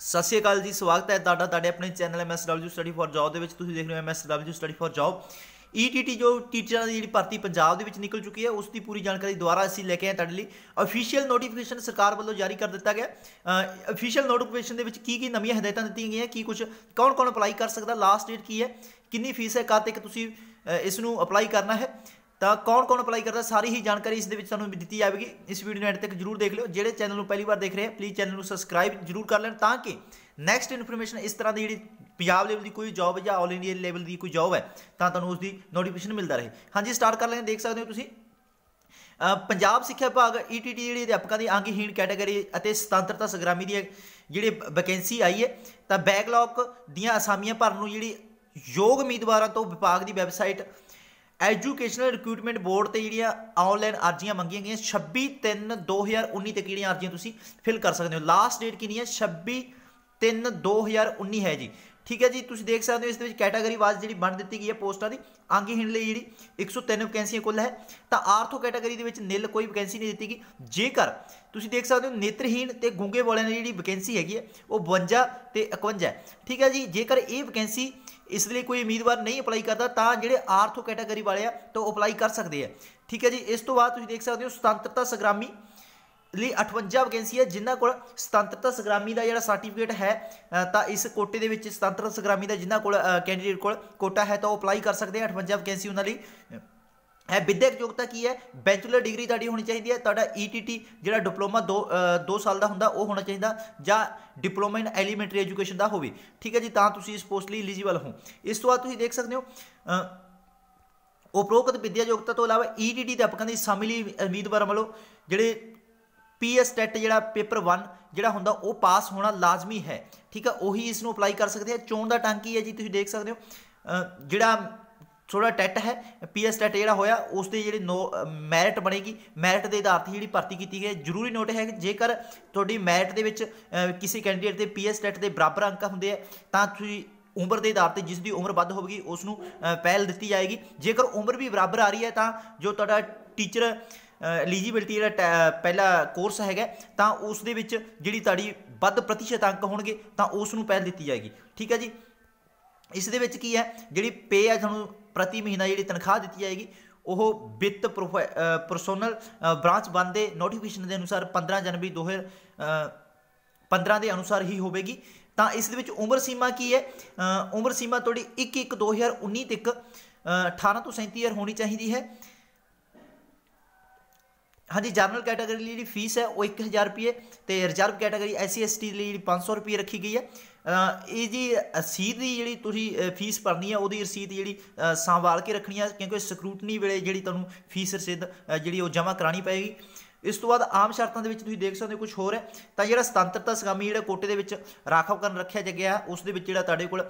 ਸਤਿ ਸ਼੍ਰੀ ਅਕਾਲ ਜੀ, ਸਵਾਗਤ ਹੈ ਤੁਹਾਡਾ, ਤੁਹਾਡੇ ਆਪਣੇ channel MSW study for job ਦੇ ਵਿੱਚ। ਤੁਸੀਂ ਦੇਖ ਰਹੇ ਹੋ MSW study for job. ETT ਜੋ ਟੀਚਰਾਂ ਦੀ ਜਿਹੜੀ ਭਰਤੀ ਪੰਜਾਬ ਦੇ ਵਿੱਚ ਨਿਕਲ ਚੁੱਕੀ ਹੈ, ਉਸ ਦੀ ਪੂਰੀ ਜਾਣਕਾਰੀ ਦੁਬਾਰਾ ਅਸੀਂ ਲੈ ਕੇ ਆਏ ਤੁਹਾਡੇ ਲਈ। ਅਫੀਸ਼ੀਅਲ ਨੋਟੀਫਿਕੇਸ਼ਨ ਸਰਕਾਰ ਵੱਲੋਂ ਜਾਰੀ ਕਰ ਦਿੱਤਾ ਗਿਆ। ਅਫੀਸ਼ੀਅਲ ਨੋਟੀਫਿਕੇਸ਼ਨ ਦੇ ਵਿੱਚ ਕੀ ਕੀ ਨਵੀਆਂ ਹਦਾਇਤਾਂ ਦਿੱਤੀਆਂ ਗਈਆਂ, ਕੀ ਕੁਝ ਕੌਣ ਕੌਣ ਅਪਲਾਈ ਕਰ ਸਕਦਾ ਲਾਸਟ ਡੇਟ ਕੀ ਹੈ, ਕਿੰਨੀ ਫੀਸ ਹੈ, ਕਦ ਤੱਕ ਤੁਸੀਂ ਇਸ ਨੂੰ ਅਪਲਾਈ ਕਰਨਾ ਹੈ। ਤਾਂ ਕੌਣ ਕੌਣ ਅਪਲਾਈ ਕਰਦਾ ਸਾਰੀ ਹੀ ਜਾਣਕਾਰੀ ਇਸ ਦੇ ਵਿੱਚ ਤੁਹਾਨੂੰ ਦਿੱਤੀ ਜਾਵੇਗੀ। ਇਸ ਵੀਡੀਓ ਨੂੰ ਐਂਡ ਤੱਕ ਜਰੂਰ ਦੇਖ ਲਿਓ। ਜਿਹੜੇ ਚੈਨਲ ਨੂੰ ਪਹਿਲੀ ਵਾਰ ਦੇਖ ਰਹੇ ਆ ਪਲੀਜ਼ ਚੈਨਲ ਨੂੰ ਸਬਸਕ੍ਰਾਈਬ ਜਰੂਰ ਕਰ ਲੈਣ ਤਾਂ ਕਿ ਨੈਕਸਟ ਇਨਫੋਰਮੇਸ਼ਨ ਇਸ ਤਰ੍ਹਾਂ ਦੀ ਜਿਹੜੀ ਪੰਜਾਬ ਲੈਵਲ ਦੀ ਕੋਈ ਜੌਬ ਜਾਂ ਆਲ ਇੰਡੀਆ ਲੈਵਲ ਦੀ ਕੋਈ ਜੌਬ ਹੈ, ਤਾਂ ਤੁਹਾਨੂੰ ਉਸ ਦੀ ਨੋਟੀਫਿਕੇਸ਼ਨ ਮਿਲਦਾ ਰਹੇ। ਹਾਂਜੀ ਸਟਾਰਟ ਕਰ ਲੈਂਦੇ ਦੇਖ ਸਕਦੇ ਹੋ ਤੁਸੀਂ। ਪੰਜਾਬ ਸਿੱਖਿਆ ਵਿਭਾਗ ਈਟੀਟੀ ਜਿਹੜੀ ਅਧਿਆਪਕਾਂ ਦੀ ਅੰਗਹੀਣ ਕੈਟਾਗਰੀ ਅਤੇ ਸੁਤੰਤਰਤਾ ਸੰਗਰਾਮੀ ਦੀ ਜਿਹੜੀ ਵੈਕੈਂਸੀ ਆਈ ਹੈ, ਤਾਂ ਬੈਕਲੌਗ ਦੀਆਂ ਅਸਾਮੀਆਂ ਭਰਨ ਨੂੰ ਜਿਹੜੀ ਯੋਗ ਉਮੀਦਵਾਰਾਂ ਤੋਂ ਵਿਭਾਗ ਦੀ ਵੈਬਸਾਈਟ ਐਜੂਕੇਸ਼ਨਲ ਰਿਕਰੂਟਮੈਂਟ ਬੋਰਡ ਤੇ ਜਿਹੜੀਆਂ ਆਨਲਾਈਨ ਅਰਜ਼ੀਆਂ ਮੰਗੀਆਂ ਗਈਆਂ 26 3 2019 ਤੱਕ ਜਿਹੜੀਆਂ ਅਰਜ਼ੀਆਂ ਤੁਸੀਂ ਫਿਲ ਕਰ ਸਕਦੇ ਹੋ? ਲਾਸਟ ਡੇਟ ਕਿੰਨੀ ਹੈ? 26 3 2019 ਹੈ ਜੀ। ਠੀਕ ਹੈ ਜੀ, ਤੁਸੀਂ ਦੇਖ ਸਕਦੇ ਹੋ ਇਸ ਦੇ ਵਿੱਚ ਕੈਟਾਗਰੀ ਵਾਈਜ਼ ਜਿਹੜੀ ਬਣ ਦਿੱਤੀ ਗਈ ਹੈ ਪੋਸਟਾਂ ਦੀ, ਅੰਗਹੀਣ ਲਈ ਜਿਹੜੀ 103 ਵੈਕੈਂਸੀਆਂ ਕੁੱਲ ਹੈ, ਤਾਂ ਆਰਥੋ ਕੈਟਾਗਰੀ ਦੇ ਵਿੱਚ ਨਿਲ ਕੋਈ ਵੈਕੈਂਸੀ ਨਹੀਂ ਦਿੱਤੀ ਗਈ। ਜੇਕਰ ਤੁਸੀਂ ਦੇਖ ਸਕਦੇ ਹੋ ਨੇਤਰਹੀਣ ਤੇ ਗੁੰਗੇ ਵਾਲਿਆਂ ਦੀ ਜਿਹੜੀ ਵੈਕੈਂਸੀ ਹੈਗੀ ਹੈ, ਉਹ 52 ਤੇ 51 ਠੀਕ ਹੈ ਜੀ, ਜੇਕਰ ਇਹ ਵੈਕੈਂਸੀ ਇਸ ਲਈ ਕੋਈ ਉਮੀਦਵਾਰ ਨਹੀਂ ਅਪਲਾਈ ਕਰਦਾ, ਤਾਂ ਜਿਹੜੇ ਆਰਥੋ ਕੈਟਾਗਰੀ ਵਾਲੇ ਆ, ਤਾਂ ਉਹ ਅਪਲਾਈ ਕਰ ਸਕਦੇ ਆ। ਠੀਕ ਹੈ ਜੀ? ਇਸ ਤੋਂ ਬਾਅਦ ਤੁਸੀਂ ਦੇਖ ਸਕਦੇ ਹੋ ਸੁਤੰਤਰਤਾ ਸੰਗਰਾਮੀ ਲਈ 58 ਵੈਕੈਂਸੀ ਹੈ, ਜਿਨ੍ਹਾਂ ਕੋਲ ਸੁਤੰਤਰਤਾ ਸੰਗਰਾਮੀ ਦਾ ਜਿਹੜਾ ਸਰਟੀਫਿਕੇਟ ਹੈ ਤਾਂ ਇਸ ਕੋਟੇ ਦੇ ਵਿੱਚ ਸੁਤੰਤਰਤਾ ਸੰਗਰਾਮੀ ਦਾ ਜਿਨ੍ਹਾਂ ਕੋਲ ਕੈਂਡੀਡੇਟ ਕੋਲ ਕੋਟਾ ਹੈ, ਤਾਂ ਉਹ ਅਪਲਾਈ ਕਰ ਸਕਦੇ ਆ 58 ਵੈਕੈਂਸੀ ਉਹਨਾਂ ਲਈ। ਹੈ ਵਿਦਿਅਕ ਯੋਗਤਾ ਕੀ ਹੈ? ਬੈਚਲਰ ਡਿਗਰੀ ਤੁਹਾਡੀ ਹੋਣੀ ਚਾਹੀਦੀ ਹੈ। ਤੁਹਾਡਾ ਈਟੀਟੀ ਜਿਹੜਾ ਡਿਪਲੋਮਾ 2 2 ਸਾਲ ਦਾ ਹੁੰਦਾ, ਉਹ ਹੋਣਾ ਚਾਹੀਦਾ ਜਾਂ ਡਿਪਲੋਮਾ ਇਨ ਐਲੀਮੈਂਟਰੀ ਐਜੂਕੇਸ਼ਨ ਦਾ ਹੋਵੇ। ਠੀਕ ਹੈ ਜੀ? ਤਾਂ ਤੁਸੀਂ ਇਸ ਪੋਸਟ ਲਈ ਐਲੀਜੀਬਲ ਹੋ। ਇਸ ਤੋਂ ਬਾਅਦ ਤੁਸੀਂ ਦੇਖ ਸਕਦੇ ਹੋ ਉਪਰੋਕਤ ਵਿਦਿਆ ਯੋਗਤਾ ਤੋਂ ਇਲਾਵਾ ਈਟੀਟੀ ਦੇ ਅਧਿਆਪਕਾਂ ਦੀ ਸ਼ਾਮਿਲੀ ਉਮੀਦਵਾਰਾਂ ਵੱਲੋਂ ਜਿਹੜੇ ਪੀਐਸ ਟੈਟ ਜਿਹੜਾ ਪੇਪਰ 1 ਜਿਹੜਾ ਹੁੰਦਾ, ਉਹ ਪਾਸ ਹੋਣਾ ਲਾਜ਼ਮੀ ਹੈ। ਠੀਕ ਹੈ? ਉਹੀ ਇਸ ਨੂੰ ਅਪਲਾਈ ਕਰ ਸਕਦੇ ਆ। ਚੋਣ ਦਾ ਟੰਕੀ ਹੈ ਜੀ, ਤੁਸੀਂ ਦੇਖ ਸਕਦੇ ਹੋ। ਜਿਹੜਾ ਥੋੜਾ ਟੈਟ ਹੈ, ਪੀਐਸ ਟੈਟ ਜਿਹੜਾ ਹੋਇਆ ਉਸ ਦੇ ਜਿਹੜੇ ਮੈਰਿਟ ਬਣੇਗੀ। ਮੈਰਿਟ ਦੇ ਆਧਾਰ ਤੇ ਜਿਹੜੀ ਭਰਤੀ ਕੀਤੀ ਗਈ ਜ਼ਰੂਰੀ ਨੋਟ ਹੈ ਕਿ ਜੇਕਰ ਤੁਹਾਡੀ ਮੈਰਿਟ ਦੇ ਵਿੱਚ ਕਿਸੇ ਕੈਂਡੀਡੇਟ ਦੇ ਪੀਐਸ ਟੈਟ ਦੇ ਬਰਾਬਰ ਅੰਕ ਹੁੰਦੇ ਆ, ਤਾਂ ਤੁਸੀਂ ਉਮਰ ਦੇ ਆਧਾਰ ਤੇ ਜਿਸ ਦੀ ਉਮਰ ਵੱਧ ਹੋਵੇਗੀ ਉਸ ਨੂੰ ਪਹਿਲ ਦਿੱਤੀ ਜਾਏਗੀ। ਜੇਕਰ ਉਮਰ ਵੀ ਬਰਾਬਰ ਆ ਰਹੀ ਹੈ, ਤਾਂ ਜੋ ਤੁਹਾਡਾ ਟੀਚਰ ਐਲੀਜੀਬਿਲਟੀ ਜਿਹੜਾ ਪਹਿਲਾ ਕੋਰਸ ਹੈਗਾ, ਤਾਂ ਉਸ ਦੇ ਵਿੱਚ ਜਿਹੜੀ ਤੁਹਾਡੀ ਵੱਧ ਪ੍ਰਤੀਸ਼ਤ ਅੰਕ ਹੋਣਗੇ, ਤਾਂ ਉਸ ਨੂੰ ਪਹਿਲ ਦਿੱਤੀ ਜਾਏਗੀ। ਠੀਕ ਹੈ ਜੀ? ਇਸ ਦੇ ਵਿੱਚ ਕੀ ਹੈ? ਜਿਹੜੀ ਪੇ ਹੈ ਤੁਹਾਨੂੰ ਪ੍ਰਤੀ ਮਹੀਨਾ ਜਿਹੜੀ ਤਨਖਾਹ ਦਿੱਤੀ ਜਾਏਗੀ, ਉਹ ਵਿੱਤ ਪਰਸੋਨਲ ਬ੍ਰਾਂਚ ਬੰਦੇ ਨੋਟੀਫਿਕੇਸ਼ਨ ਦੇ ਅਨੁਸਾਰ 15 ਜਨਵਰੀ 2015 ਦੇ ਅਨੁਸਾਰ ਹੀ ਹੋਵੇਗੀ। ਤਾਂ ਇਸ ਦੇ ਵਿੱਚ ਉਮਰ ਸੀਮਾ ਕੀ ਹੈ? ਉਮਰ ਸੀਮਾ ਤੁਹਾਡੀ 1 1 2019 ਤੱਕ 18 ਤੋਂ 37 ਇਅਰ ਹੋਣੀ ਚਾਹੀਦੀ ਹੈ। ਹਾਂਜੀ, ਜਨਰਲ ਕੈਟਾਗਰੀ ਲਈ ਜਿਹੜੀ ਫੀਸ ਹੈ, ਉਹ 1000 ਰੁਪਏ ਤੇ ਰਿਜ਼ਰਵ ਕੈਟਾਗਰੀ ਐਸਸੀ ਐਸਟੀ ਲਈ ਜਿਹੜੀ 500 ਰੁਪਏ ਰੱਖੀ ਗਈ ਹੈ। ਇਹ ਜੀ ਰਸੀਦ ਦੀ ਜਿਹੜੀ ਤੁਸੀਂ ਫੀਸ ਭਰਨੀ ਹੈ, ਉਹਦੀ ਰਸੀਦ ਜਿਹੜੀ ਸੰਭਾਲ ਕੇ ਰੱਖਣੀ ਹੈ, ਕਿਉਂਕਿ ਸਕਰੂਟਨੀ ਵੇਲੇ ਜਿਹੜੀ ਤੁਹਾਨੂੰ ਫੀਸ ਰਸੀਦ ਜਿਹੜੀ ਉਹ ਜਮ੍ਹਾਂ ਕਰਾਣੀ ਪਏਗੀ। ਇਸ ਤੋਂ ਬਾਅਦ ਆਮ ਸ਼ਰਤਾਂ ਦੇ ਵਿੱਚ ਤੁਸੀਂ ਦੇਖ ਸਕਦੇ ਹੋ ਕੁਝ ਹੋਰ ਹੈ। ਤਾਂ ਜਿਹੜਾ ਸੁਤੰਤਰਤਾ ਸਗਾਮੀ ਜਿਹੜਾ ਕੋਟੇ ਦੇ ਵਿੱਚ ਰਾਖਵ ਕਰਨ ਰੱਖਿਆ ਗਿਆ, ਉਸ ਦੇ ਵਿੱਚ ਜਿਹੜਾ ਤੁਹਾਡੇ ਕੋਲ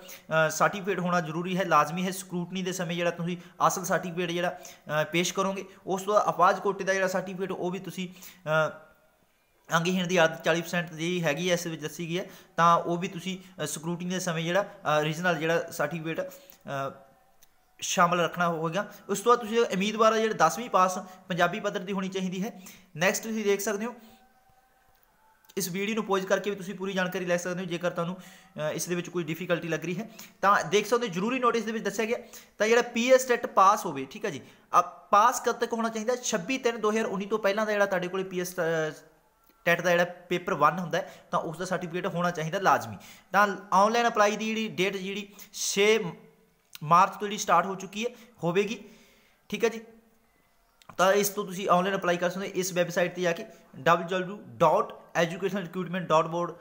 ਸਰਟੀਫਿਕੇਟ ਹੋਣਾ ਜ਼ਰੂਰੀ ਹੈ, ਲਾਜ਼ਮੀ ਹੈ। ਸਕਰੂਟਨੀ ਦੇ ਸਮੇਂ ਜਿਹੜਾ ਤੁਸੀਂ ਅਸਲ ਸਰਟੀਫਿਕੇਟ ਜਿਹੜਾ ਪੇਸ਼ ਕਰੋਗੇ, ਉਸ ਤੋਂ ਬਾਅਦ ਅਪਾਜ ਕੋਟੇ ਦਾ ਜਿਹੜਾ ਸਰਟੀਫਿਕੇਟ ਉਹ ਵੀ ਤੁਸੀਂ ਅੰਗਹੀਣ ਦੀ ਆਦਤ 40% ਦੀ ਹੈਗੀ ਐ ਇਸ ਵਿੱਚ ਦੱਸੀ ਗਈ ਹੈ। ਤਾਂ ਉਹ ਵੀ ਤੁਸੀਂ ਸਕਰੂਟਨੀ ਦੇ ਸਮੇਂ ਜਿਹੜਾ ਰੀਜਨਲ ਜਿਹੜਾ ਸਰਟੀਫਿਕੇਟ ਸ਼ਾਮਲ ਰੱਖਣਾ ਹੋਵੇਗਾ। ਉਸ ਤੋਂ ਬਾਅਦ ਤੁਸੀਂ ਉਮੀਦਵਾਰ ਜਿਹੜੇ 10ਵੀਂ ਪਾਸ ਪੰਜਾਬੀ ਪੱਧਰ ਦੀ ਹੋਣੀ ਚਾਹੀਦੀ ਹੈ। ਨੈਕਸਟ ਤੁਸੀਂ ਦੇਖ ਸਕਦੇ ਹੋ। ਇਸ ਵੀਡੀਓ ਨੂੰ ਪੋਜ਼ ਕਰਕੇ ਵੀ ਤੁਸੀਂ ਪੂਰੀ ਜਾਣਕਾਰੀ ਲੈ ਸਕਦੇ ਹੋ, ਜੇਕਰ ਤੁਹਾਨੂੰ ਇਸ ਦੇ ਵਿੱਚ ਕੋਈ ਡਿਫਿਕਲਟੀ ਲੱਗ ਰਹੀ ਹੈ। ਤਾਂ ਦੇਖ ਸਕਦੇ ਹੋ, ਜ਼ਰੂਰੀ ਨੋਟਿਸ ਦੇ ਵਿੱਚ ਦੱਸਿਆ ਗਿਆ, ਤਾਂ ਜਿਹੜਾ ਪੀਐਸ ਟੈਟ ਪਾਸ ਹੋਵੇ, ਠੀਕ ਹੈ ਜੀ। ਆ ਪਾਸ ਕਦ ਤੱਕ ਹੋਣਾ ਚਾਹੀਦਾ? 26 3 2019 ਤੋਂ ਪਹਿਲਾਂ ਦਾ ਜਿਹੜਾ ਤੁਹਾਡੇ ਕੋਲੇ ਪੀਐਸ ਟੈਟ ਦਾ ਜਿਹੜਾ ਪੇਪਰ 1 ਹੁੰਦਾ ਤਾਂ ਉਸ ਦਾ ਸਰਟੀਫਿਕੇਟ ਹੋਣਾ ਚਾਹੀਦਾ ਲਾਜ਼ਮੀ। ਤਾਂ ਆਨਲਾਈਨ ਅਪਲਾਈ ਦੀ ਜਿਹੜੀ ਡੇਟ ਜਿਹੜੀ 6 ਮਾਰਚ ਤੋਂ ਜਿਹੜੀ ਸਟਾਰਟ ਹੋ ਚੁੱਕੀ ਹੈ, ਹੋਵੇਗੀ। ਠੀਕ ਹੈ ਜੀ? ਤਾਂ ਇਸ ਤੋਂ ਤੁਸੀਂ ਆਨਲਾਈਨ ਅਪਲਾਈ ਕਰ ਸਕਦੇ ਹੋ, ਇਸ ਵੈਬਸਾਈਟ ਤੇ ਜਾ ਕੇ www.educationrecruitment.board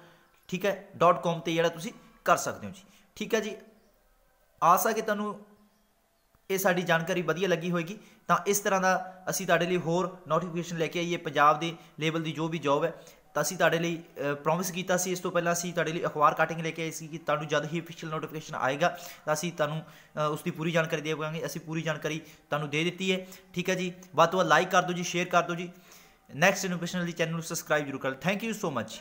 ਠੀਕ ਹੈ .com ਤੇ ਜਿਹੜਾ ਤੁਸੀਂ ਕਰ ਸਕਦੇ ਹੋ ਜੀ। ਠੀਕ ਹੈ ਜੀ? ਆ ਕਿ ਤੁਹਾਨੂੰ ਇਹ ਸਾਡੀ ਜਾਣਕਾਰੀ ਵਧੀਆ ਲੱਗੀ ਹੋਏਗੀ। ਤਾਂ ਇਸ ਤਰ੍ਹਾਂ ਦਾ ਅਸੀਂ ਤੁਹਾਡੇ ਲਈ ਹੋਰ ਨੋਟੀਫਿਕੇਸ਼ਨ ਲੈ ਕੇ ਆਈਏ, ਪੰਜਾਬ ਦੇ ਲੈਵਲ ਦੀ ਜੋ ਵੀ ਜੌਬ ਹੈ। ਤਾਂ ਅਸੀਂ ਤੁਹਾਡੇ ਲਈ ਪ੍ਰੋਮਿਸ ਕੀਤਾ ਸੀ, ਇਸ ਤੋਂ ਪਹਿਲਾਂ ਅਸੀਂ ਤੁਹਾਡੇ ਲਈ ਅਖਬਾਰ ਕਾਟਿੰਗ ਲੈ ਕੇ ਆਏ ਸੀ ਕਿ ਤੁਹਾਨੂੰ ਜਦ ਹੀ ਅਫੀਸ਼ੀਅਲ ਨੋਟੀਫਿਕੇਸ਼ਨ ਆਏਗਾ, ਤਾਂ ਅਸੀਂ ਤੁਹਾਨੂੰ ਉਸ ਦੀ ਪੂਰੀ ਜਾਣਕਾਰੀ ਦੇਵਾਂਗੇ ਅਸੀਂ ਪੂਰੀ ਜਾਣਕਾਰੀ ਤੁਹਾਨੂੰ ਦੇ ਦਿੱਤੀ ਹੈ। ਠੀਕ ਹੈ ਜੀ? ਵੱਧ ਤੋਂ ਵੱਧ ਲਾਈਕ ਕਰ ਦਿਓ ਜੀ ਸ਼ੇਅਰ ਕਰ ਦਿਓ ਜੀ। ਨੈਕਸਟ ਇਨੋਵੇਸ਼ਨ ਲਈ ਚੈਨਲ ਨੂੰ ਸਬਸਕ੍ਰਾਈਬ ਜ਼ਰੂਰ ਕਰੋ ਥੈਂਕ ਯੂ ਸੋ ਮੱਚ